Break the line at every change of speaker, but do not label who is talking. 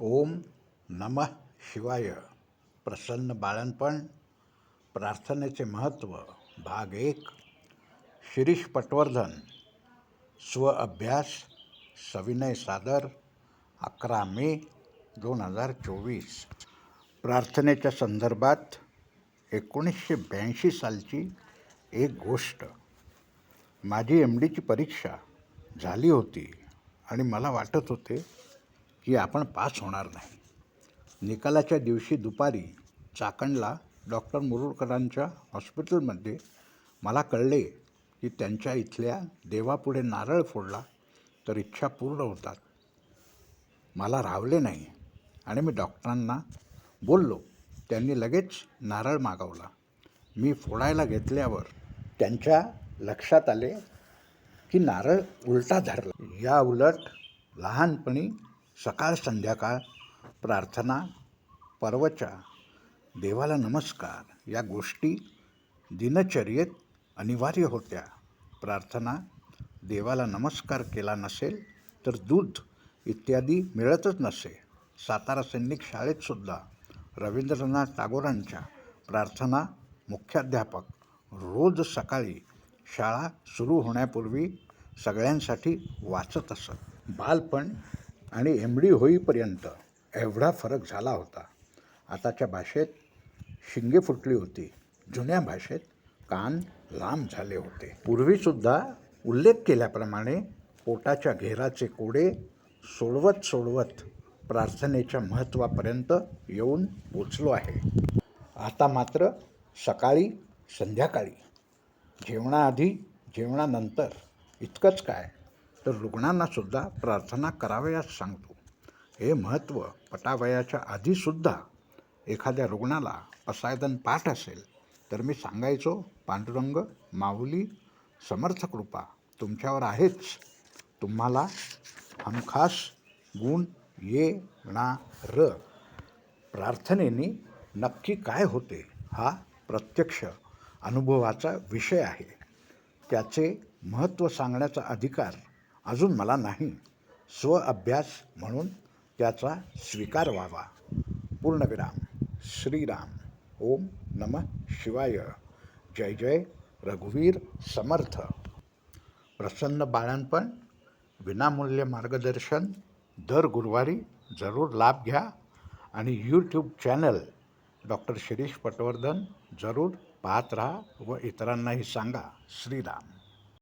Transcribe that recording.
ओम नमः शिवाय. प्रसन्न बाळणपण प्रार्थनेचे महत्त्व भाग एक. शिरीष पटवर्धन स्व अभ्यास सविनय सादर अकरा मे दोन हजार चोवीस. प्रार्थनेच्या संदर्भात एकोणीसशे ब्याऐंशी सालची एक गोष्ट. माझी एम डीची परीक्षा झाली होती आणि मला वाटत होते की आपण पास होणार नाही. निकालाच्या दिवशी दुपारी चाकणला डॉक्टर मुरुडकरांच्या हॉस्पिटलमध्ये मला कळले की त्यांच्या इथल्या देवापुढे नारळ फोडला तर इच्छा पूर्ण होतात. मला रावले नाही आणि मी डॉक्टरांना बोललो. त्यांनी लगेच नारळ मागवला. मी फोडायला घेतल्यावर त्यांच्या लक्षात आले की नारळ उलटा धरला. या उलट लहानपणी सकाळ संध्याकाळ प्रार्थना पर्वचा देवाला नमस्कार या गोष्टी दिनचर्येत अनिवार्य होत्या. प्रार्थना देवाला नमस्कार केला नसेल तर दूध इत्यादी मिळतच नसे. सातारा सैनिक शाळेतसुद्धा रवींद्रनाथ टागोरांच्या प्रार्थना मुख्याध्यापक रोज सकाळी शाळा सुरू होण्यापूर्वी सगळ्यांसाठी वाचत असत. बालपण आणि एम डी होईपर्यंत एवढा फरक झाला होता. आताच्या भाषेत शिंगे फुटली होती. जुन्या भाषेत कान लांब झाले होते. पूर्वीसुद्धा उल्लेख केल्याप्रमाणे पोटाच्या घेराचे कोडे सोडवत सोडवत प्रार्थनेच्या महत्त्वापर्यंत येऊन पोचलो आहे. आता मात्र सकाळी संध्याकाळी जेवणाआधी जेवणानंतर इतकंच काय? तर रुग्णांनासुद्धा प्रार्थना करावयास सांगतो. हे महत्त्व पटावयाच्या आधीसुद्धा एखाद्या रुग्णाला पसायदन पाठ असेल तर मी सांगायचो पांडुरंग माऊली समर्थ कृपा तुमच्यावर आहेच. तुम्हाला हमखास गुण येणार. प्रार्थनेने नक्की काय होते हा प्रत्यक्ष अनुभवाचा विषय आहे. त्याचे महत्त्व सांगण्याचा अधिकार अजून मला नाही. स्व अभ्यास म्हणून त्याचा स्वीकार व्हावा. पूर्णविराम श्रीराम. ओम नमः शिवाय. जय जय. रघुवीर समर्थ. प्रसन्न बाळांपण विनामूल्य मार्गदर्शन. दर गुरुवारी जरूर लाभ घ्या. आणि YouTube channel doctor Shirish Patwardhan जरूर पाहत राहा व इतरांनाही सांगा. श्रीराम.